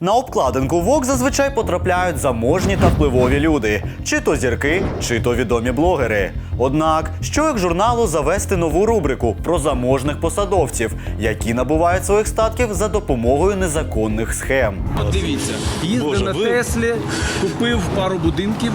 На обкладинку Vogue зазвичай потрапляють заможні та впливові люди, чи то зірки, чи то відомі блогери. Однак, що як журналу завести нову рубрику про заможних посадовців, які набувають своїх статків за допомогою незаконних схем. От дивіться, їздив Боже, на ви- Теслі, купив пару будинків.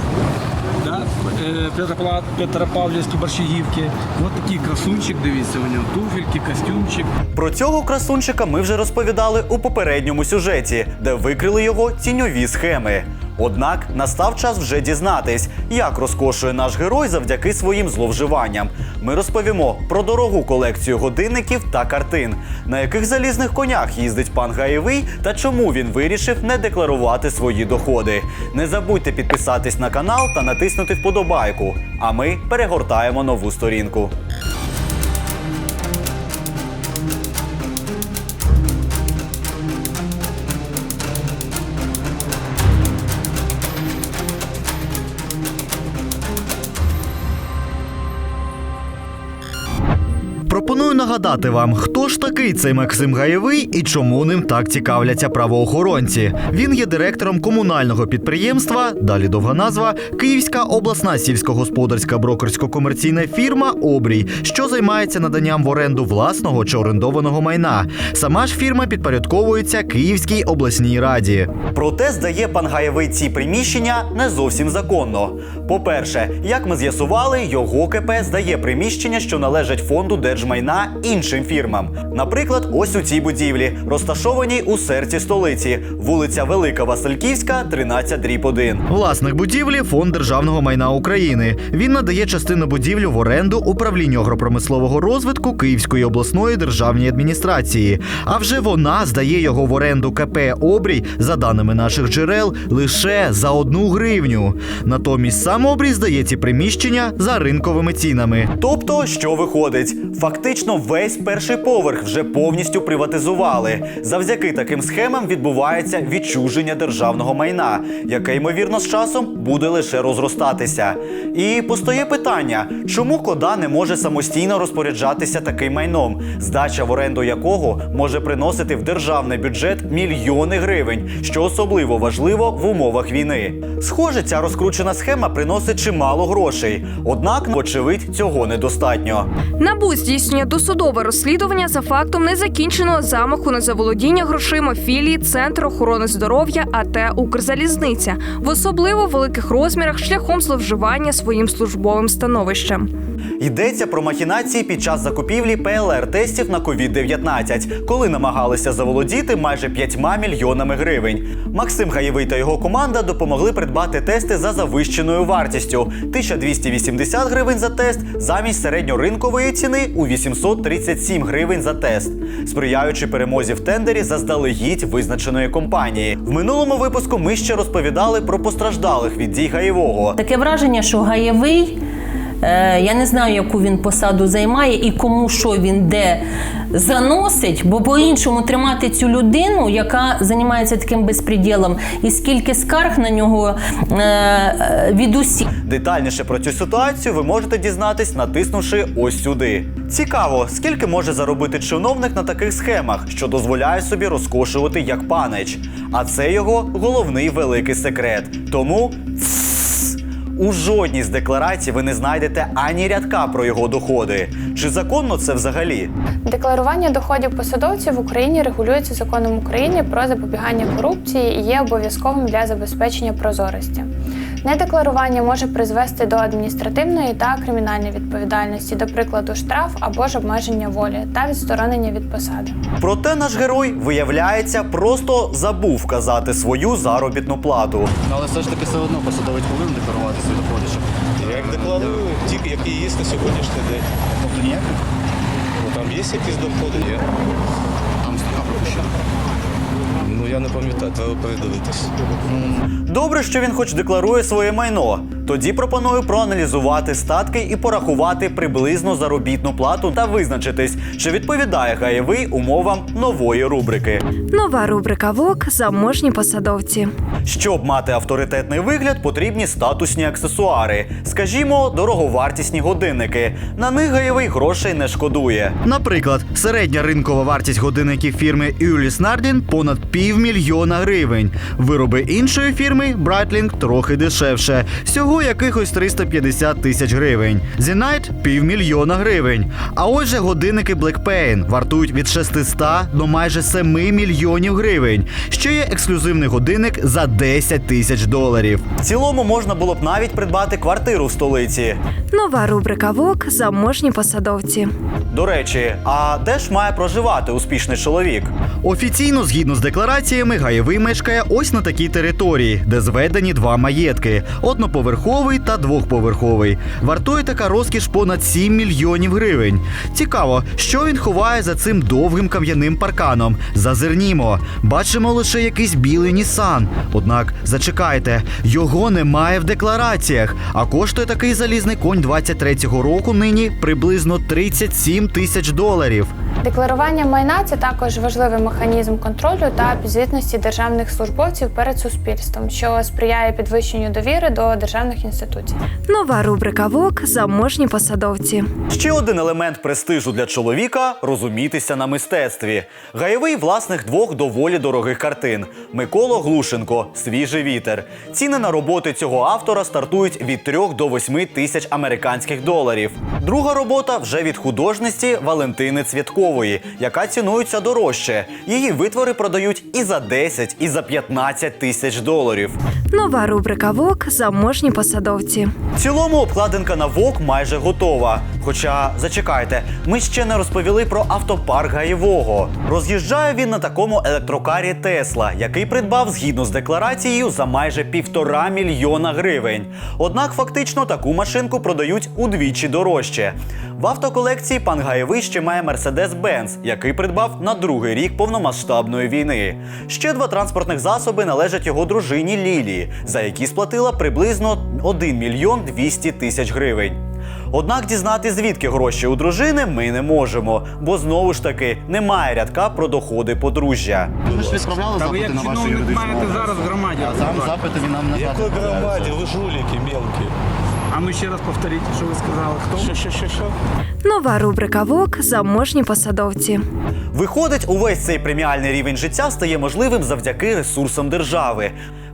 Да? е, Петропавлівські борщагівки. Ось такий красунчик, дивіться, у нього туфельки, костюмчик. Про цього красунчика ми вже розповідали у попередньому сюжеті, де викрили його тіньові схеми. Однак настав час вже дізнатись, як розкошує наш герой завдяки своїм зловживанням. Ми розповімо про дорогу колекцію годинників та картин, на яких залізних конях їздить пан Гаєвий та чому він вирішив не декларувати свої доходи. Не забудьте підписатись на канал та натиснути вподобайку. А ми перегортаємо нову сторінку. Пропоную нагадати вам, хто ж такий цей Максим Гаєвий і чому ним так цікавляться правоохоронці. Він є директором комунального підприємства, далі довга назва Київська обласна сільськогосподарська брокерсько-комерційна фірма Обрій, що займається наданням в оренду власного чи орендованого майна. Сама ж фірма підпорядковується Київській обласній раді. Проте здає пан Гаєвий ці приміщення не зовсім законно. По-перше, як ми з'ясували, його КП здає приміщення, що належать фонду держмайна іншим фірмам. Наприклад, ось у цій будівлі, розташованій у серці столиці, вулиця Велика Васильківська, 13 дріб 1. Власник будівлі фонд державного майна України. Він надає частину будівлі в оренду управлінню агропромислового розвитку Київської обласної державної адміністрації. А вже вона здає його в оренду КП Обрій, за даними наших джерел, лише за одну гривню. Натомість сам обрій здає ці приміщення за ринковими цінами. Тобто, що виходить? Фактично, весь перший поверх вже повністю приватизували. Завдяки таким схемам відбувається відчуження державного майна, яке ймовірно з часом буде лише розростатися. І постає питання, чому кода не може самостійно розпоряджатися таким майном, здача в оренду якого може приносити в державний бюджет мільйони гривень, що особливо важливо в умовах війни. Схоже, ця розкручена схема приносить чимало грошей, однак, вочевидь, цього недостатньо. НАБУ здійснює досудове розслідування за фактом незакінченого замаху на заволодіння грошима філії Центру охорони здоров'я АТ Укрзалізниця в особливо великих розмірах шляхом зловживання своїм службовим становищем. Йдеться про махінації під час закупівлі ПЛР-тестів на COVID-19, коли намагалися заволодіти майже 5 мільйонами гривень. Максим Гаєвий та його команда допомогли придбати тести за завищеною вартістю 1280 гривень за тест замість середньоринкової ціни у 837 гривень за тест, сприяючи перемозі в тендері заздалегідь визначеної компанії. В минулому випуску ми ще розповідали про постраждалих від дій Гаєвого. Таке враження, що Гаєвий, я не знаю, яку він посаду займає і кому що він де заносить, бо по-іншому тримати цю людину, яка займається таким безпреділом, і скільки скарг на нього е, е, від усіх. Детальніше про цю ситуацію ви можете дізнатись, натиснувши ось сюди. Цікаво, скільки може заробити чиновник на таких схемах, що дозволяє собі розкошувати як панич. А це його головний великий секрет. Тому. У жодній з декларацій ви не знайдете ані рядка про його доходи. Чи законно це взагалі? Декларування доходів посадовців в Україні регулюється законом України про запобігання корупції і є обов'язковим для забезпечення прозорості. Недекларування може призвести до адміністративної та кримінальної відповідальності, до прикладу, штраф або ж обмеження волі та відсторонення від посади. Проте наш герой, виявляється, просто забув вказати свою заробітну плату. Ну, Але все ж таки все одно посадовець повинен декларувати свої доходи. щоб- Як декларую, тільки які є на сьогоднішній день. Тобто? Ну, там є якісь доходи? Є. Там стаття пропущена. Я не пам'ятаю, треба передивитись. Добре, що він хоч декларує своє майно. Тоді пропоную проаналізувати статки і порахувати приблизну заробітну плату та визначитись, чи відповідає Гаєвий умовам нової рубрики. Нова рубрика ВОК заможні посадовці. Щоб мати авторитетний вигляд, потрібні статусні аксесуари, скажімо, дороговартісні годинники. На них Гаєвий грошей не шкодує. Наприклад, середня ринкова вартість годинників фірми Юліс Нардін понад півмільйона гривень. Вироби іншої фірми Breitling трохи дешевше, якихось 350 тисяч гривень. Zenight – півмільйона гривень. А отже, годинники Blackpain вартують від 600 до майже 7 мільйонів гривень. Ще є ексклюзивний годинник за 10 тисяч доларів. В цілому можна було б навіть придбати квартиру в столиці. Нова рубрика ВОК заможні посадовці. До речі, а де ж має проживати успішний чоловік? Офіційно, згідно з деклараціями, Гаєвий мешкає ось на такій території, де зведені два маєтки: одноповерховий та двохповерховий. Вартує така розкіш понад 7 мільйонів гривень. Цікаво, що він ховає за цим довгим кам'яним парканом. Зазирнімо. Бачимо лише якийсь білий Нісан. Однак зачекайте, його немає в деклараціях. А коштує такий залізний конь 23-го року нині приблизно 37 тисяч доларів. Декларування майна це також важливий механізм контролю та підзвітності державних службовців перед суспільством, що сприяє підвищенню довіри до державних інституцій. Нова рубрика ВОК заможні посадовці. Ще один елемент престижу для чоловіка розумітися на мистецтві. Гаєвий власник двох доволі дорогих картин: Микола Глушенко Свіжий вітер. Ціни на роботи цього автора стартують від 3 до 8 тисяч американських доларів. Друга робота вже від художниці Валентини Цвяткової, яка цінується дорожче. Її витвори продають і за 10, і за 15 тисяч доларів. Нова рубрика ВОК заможні посадовці. В цілому обкладинка на ВОК майже готова. Хоча зачекайте, ми ще не розповіли про автопарк Гаєвого. Роз'їжджає він на такому електрокарі Тесла, який придбав згідно з декларацією за майже півтора мільйона гривень. Однак фактично таку машинку продають удвічі дорожче. В автоколекції пан Гаєвий ще має Mercedes-Benz, який придбав на другий рік повномасштабної війни. Ще два транспортних засоби належать його дружині Лілії, за які сплатила приблизно 1 мільйон 200 тисяч гривень. Однак дізнати, звідки гроші у дружини, ми не можемо, бо знову ж таки немає рядка про доходи подружжя. Ви ж відправляли Та ви як чиновник маєте зараз в громаді. запити він нам Якої громаді, ви жулики мелкі. А ну ще раз повторіть, що ви сказали. Хто? Що, що, що, що? Нова рубрика ВОК заможні посадовці. Виходить, увесь цей преміальний рівень життя стає можливим завдяки ресурсам держави.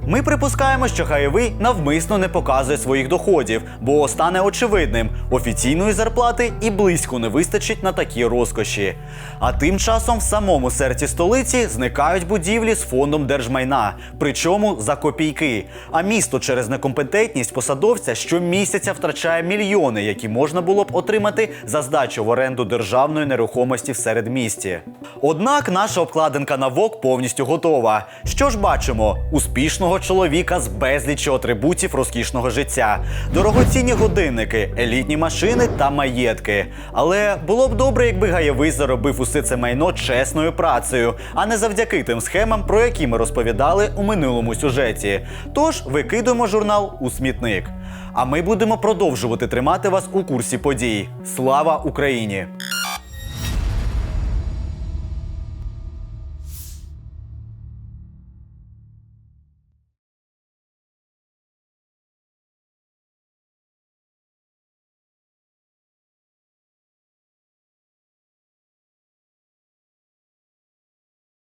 Ми припускаємо, що Хаєвий навмисно не показує своїх доходів, бо стане очевидним, офіційної зарплати і близько не вистачить на такі розкоші. А тим часом в самому серці столиці зникають будівлі з фондом держмайна, причому за копійки. А місто через некомпетентність посадовця щомісяця втрачає мільйони, які можна було б отримати за здачу в оренду державної нерухомості в середмісті. Однак наша обкладинка на ВОК повністю готова. Що ж бачимо? Успішного чоловіка з безліччю атрибутів розкішного життя, дорогоцінні годинники, елітні машини та маєтки. Але було б добре, якби Гаєвий заробив усе це майно чесною працею, а не завдяки тим схемам, про які ми розповідали у минулому сюжеті. Тож викидуємо журнал у смітник. А ми будемо продовжувати тримати вас у курсі подій. Слава Україні!